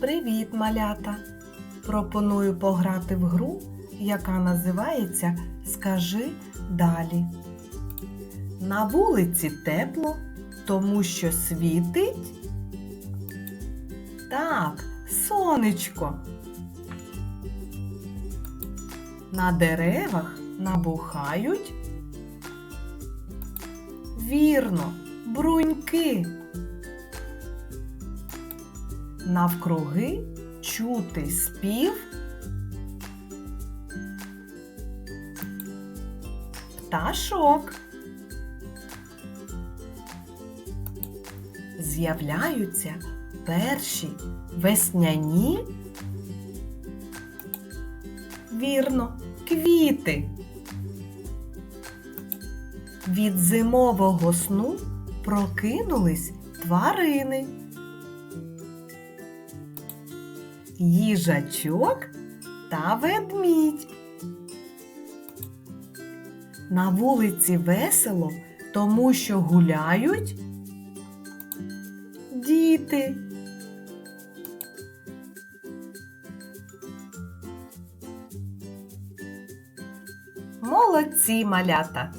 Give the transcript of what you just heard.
Привіт, малята! Пропоную пограти в гру, яка називається Скажи далі. На вулиці тепло, тому що світить. Так, сонечко. На деревах набухають. Вірно, бруньки. Навкруги чути спів. Пташок. З'являються перші весняні. Вірно, квіти. Від зимового сну прокинулись тварини. Їжачок та ведмідь. На вулиці весело, тому що гуляють діти. Молодці малята!